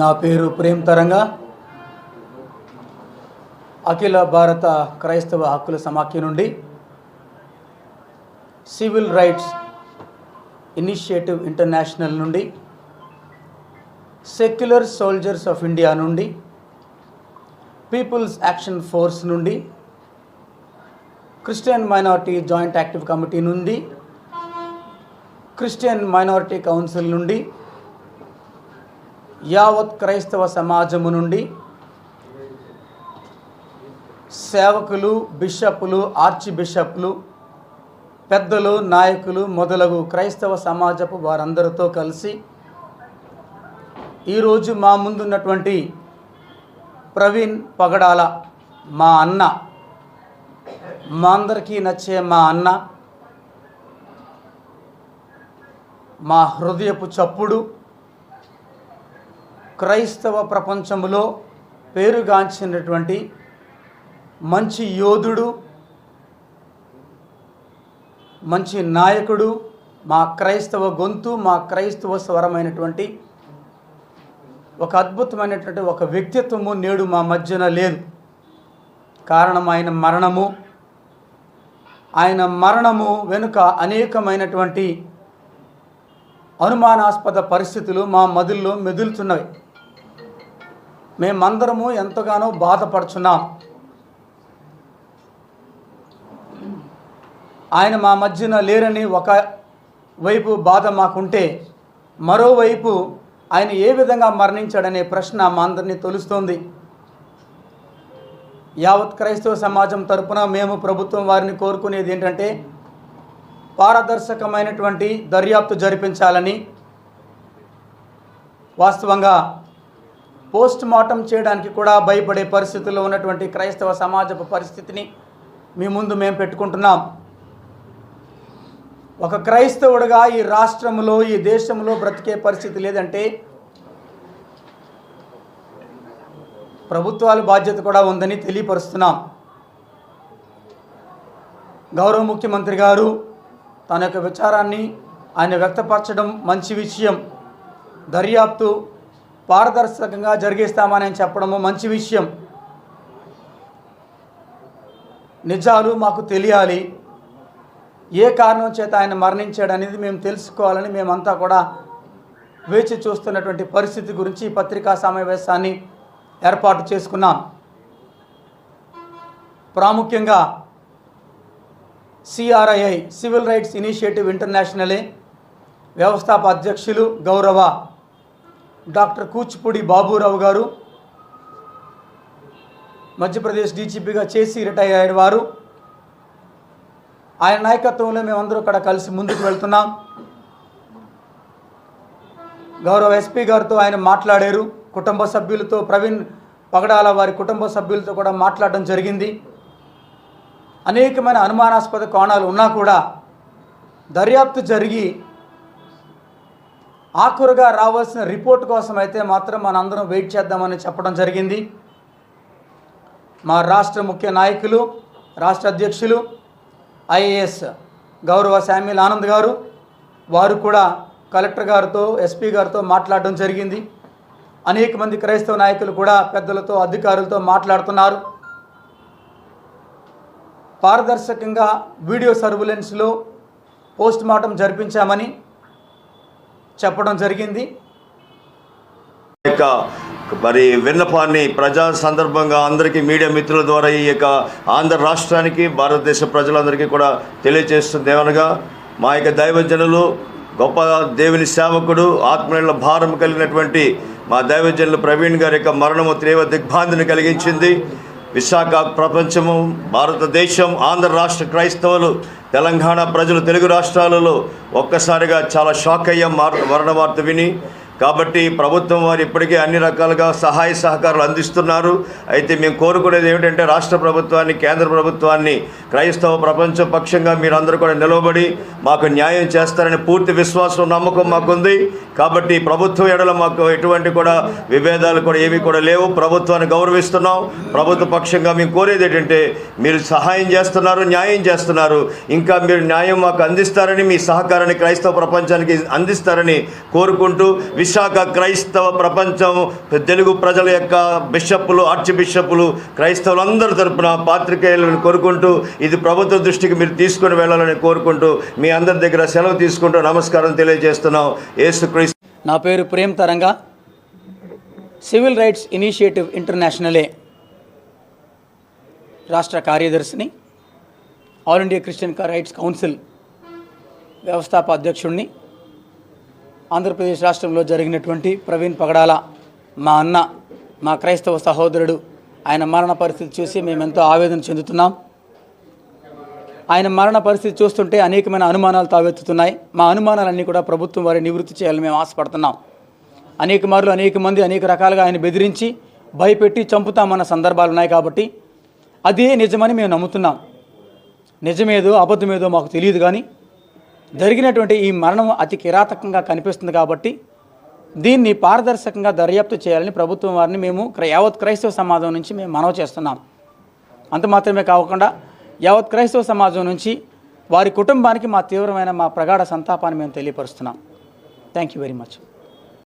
నా పేరు ప్రేమ్ తరంగా. అఖిల భారత క్రైస్తవ హక్కుల సమాఖ్య నుండి సివిల్ రైట్స్ ఇనిషియేటివ్ ఇంటర్నేషనల్ నుండి సెక్యులర్ సోల్జర్స్ ఆఫ్ ఇండియా నుండి పీపుల్స్ యాక్షన్ ఫోర్స్ నుండి Christian minority joint active committee నుండి క్రిస్టియన్ మైనారిటీ కౌన్సిల్ నుండి యావత్ క్రైస్తవ సమాజము నుండి సేవకులు బిషప్లు ఆర్చి బిషప్లు పెద్దలు నాయకులు మొదలగు క్రైస్తవ సమాజపు వారందరితో కలిసి ఈరోజు మా ముందున్నటువంటి ప్రవీణ్ పగడాల మా అన్న మా అందరికీ నచ్చే మా అన్న మా హృదయపు చప్పుడు క్రైస్తవ ప్రపంచంలో పేరుగాంచినటువంటి మంచి యోధుడు మంచి నాయకుడు మా క్రైస్తవ గొంతు మా క్రైస్తవ స్వరమైనటువంటి ఒక అద్భుతమైనటువంటి ఒక వ్యక్తిత్వము నేడు మా మధ్యన లేదు. కారణం ఆయన మరణము. ఆయన మరణము వెనుక అనేకమైనటువంటి అనుమానాస్పద పరిస్థితులు మా మదుల్లో మెదులుతున్నవి. మేమందరము ఎంతగానో బాధపడుచున్నాం. ఆయన మా మధ్యన లేరని ఒక వైపు బాధ మాకుంటే మరోవైపు ఆయన ఏ విధంగా మరణించాడనే ప్రశ్న మా అందరినీ తొలుస్తోంది. యావత్ క్రైస్తవ సమాజం తరపున మేము ప్రభుత్వం వారిని కోరుకునేది ఏంటంటే పారదర్శకమైనటువంటి దర్యాప్తు జరిపించాలని వాస్తవంగా పోస్ట్ మార్టం చేయడానికి కూడా భయపడే పరిస్థితుల్లో ఉన్నటువంటి క్రైస్తవ సమాజపు పరిస్థితిని మీ ముందు మేము పెట్టుకుంటున్నాం. ఒక క్రైస్తవుడిగా ఈ రాష్ట్రంలో ఈ దేశంలో బ్రతికే పరిస్థితి లేదంటే ప్రభుత్వాల బాధ్యత కూడా ఉందని తెలియపరుస్తున్నాం. గౌరవ ముఖ్యమంత్రి గారు తన యొక్క విచారాన్ని ఆయన వ్యక్తపరచడం మంచి విషయం. దర్యాప్తు పారదర్శకంగా జరిగిస్తామని చెప్పడము మంచి విషయం. నిజాలు మాకు తెలియాలి. ఏ కారణం చేత ఆయన మరణించాడనేది మేము తెలుసుకోవాలని మేమంతా కూడా వేచి చూస్తున్నటువంటి పరిస్థితి గురించి పత్రికా సమావేశాన్ని ఏర్పాటు చేసుకున్నాం. ప్రాముఖ్యంగా సిఆర్ఐఐ సివిల్ రైట్స్ ఇనిషియేటివ్ ఇంటర్నేషనలే వ్యవస్థాప అధ్యక్షులు గౌరవ డాక్టర్ కూచిపూడి బాబురావు గారు మధ్యప్రదేశ్ డీజీపీగా చేసి రిటైర్ అయిన వారు. ఆయన నాయకత్వంలో మేమందరూ ఇక్కడ కలిసి ముందుకు వెళ్తున్నాం. గౌరవ ఎస్పీ గారితో ఆయన మాట్లాడారు. కుటుంబ సభ్యులతో ప్రవీణ్ పగడాల వారి కుటుంబ సభ్యులతో కూడా మాట్లాడడం జరిగింది. అనేకమైన అనుమానాస్పద కోణాలు ఉన్నా కూడా దర్యాప్తు జరిగి ఆఖరుగా రావాల్సిన రిపోర్ట్ కోసం అయితే మాత్రం మనందరం వెయిట్ చేద్దామని చెప్పడం జరిగింది. మా రాష్ట్ర ముఖ్య నాయకులు రాష్ట్ర అధ్యక్షులు ఐఏఎస్ గౌరవ శామ్యుల్ ఆనంద్ గారు వారు కూడా కలెక్టర్ గారితో ఎస్పీ గారితో మాట్లాడడం జరిగింది. అనేక మంది క్రైస్తవ నాయకులు కూడా పెద్దలతో అధికారులతో మాట్లాడుతున్నారు. పారదర్శకంగా వీడియో సర్వలెన్స్లో పోస్ట్ మార్టం జరిపించామని చెప్పడం జరిగింది. ఈ యొక్క మరి విన్నపాన్ని ప్రజా సందర్భంగా అందరికీ మీడియా మిత్రుల ద్వారా ఈ యొక్క ఆంధ్ర రాష్ట్రానికి భారతదేశ ప్రజలందరికీ కూడా తెలియజేస్తుంది ఏమనగా మా యొక్క దైవజనులు గొప్ప దేవుని సేవకుడు ఆత్మీయుల భారం కలిగినటువంటి మా దైవజనులు ప్రవీణ్ గారి యొక్క మరణము తీవ్ర దిగ్భాంతిని కలిగించింది. విశాఖ ప్రపంచము భారతదేశం ఆంధ్ర రాష్ట్ర క్రైస్తవులు తెలంగాణ ప్రజలు తెలుగు రాష్ట్రాలలో ఒక్కసారిగా చాలా షాక్ అయ్యాం. మార్ మరణ వార్త విని కాబట్టి ప్రభుత్వం వారు ఇప్పటికే అన్ని రకాలుగా సహాయ సహకారాలు అందిస్తున్నారు. అయితే మేము కోరుకునేది ఏమిటంటే రాష్ట్ర ప్రభుత్వాన్ని కేంద్ర ప్రభుత్వాన్ని క్రైస్తవ ప్రపంచ పక్షంగా మీరందరూ కూడా నిలవబడి మాకు న్యాయం చేస్తారని పూర్తి విశ్వాసం నమ్మకం మాకుంది. కాబట్టి ప్రభుత్వం ఎడల మాకు ఎటువంటి కూడా విభేదాలు కూడా ఏవి కూడా లేవు. ప్రభుత్వాన్ని గౌరవిస్తున్నాం. ప్రభుత్వ పక్షంగా మేము కోరేది ఏంటంటే మీరు సహాయం చేస్తున్నారు న్యాయం చేస్తున్నారు. ఇంకా మీరు న్యాయం మాకు అందిస్తారని మీ సహకారాన్ని క్రైస్తవ ప్రపంచానికి అందిస్తారని కోరుకుంటూ విశాఖ క్రైస్తవ ప్రపంచం తెలుగు ప్రజల యొక్క బిషప్పులు ఆర్చి బిషప్పులు క్రైస్తవులందరి తరపున పాత్రికేయులను కోరుకుంటూ ఇది ప్రభుత్వ దృష్టికి మీరు తీసుకుని వెళ్ళాలని కోరుకుంటూ మీ అందరి దగ్గర సెలవు తీసుకుంటూ నమస్కారం తెలియజేస్తున్నాం. యేసుక్రీస్తు నా పేరు Prem Taranga. Civil rights initiative ఇంటర్నేషనలే రాష్ట్ర కార్యదర్శిని all India Christian rights council వ్యవస్థాప అధ్యక్షుడిని ఆంధ్రప్రదేశ్ రాష్ట్రంలో జరిగినటువంటి ప్రవీణ్ పగడాల మా అన్న మా క్రైస్తవ సహోదరుడు ఆయన మరణ పరిస్థితి చూసి మేము ఎంతో ఆవేదన చెందుతున్నాం. ఆయన మరణ పరిస్థితి చూస్తుంటే అనేకమైన అనుమానాలు తావెత్తుతున్నాయి. మా అనుమానాలన్నీ కూడా ప్రభుత్వం వారి నివృత్తి చేయాలని మేము ఆశపడుతున్నాం. అనేక మార్లు అనేక మంది అనేక రకాలుగా ఆయన బెదిరించి భయపెట్టి చంపుతామన్న సందర్భాలు ఉన్నాయి కాబట్టి అదే నిజమని మేము నమ్ముతున్నాం. నిజమేదో అబద్ధమేదో మాకు తెలియదు కానీ జరిగినటువంటి ఈ మరణం అతి కిరాతకంగా కనిపిస్తుంది కాబట్టి దీన్ని పారదర్శకంగా దర్యాప్తు చేయాలని ప్రభుత్వం వారిని మేము క్రై- యావత్ క్రైస్తవ సమాజం నుంచి మేము మనవి చేస్తున్నాం. అంత మాత్రమే కాకుండా యావత్ క్రైస్తవ సమాజం నుంచి వారి కుటుంబానికి మా తీవ్రమైన మా ప్రగాఢ సంతాపాన్ని మేము తెలియపరుస్తున్నాం. Thank you very much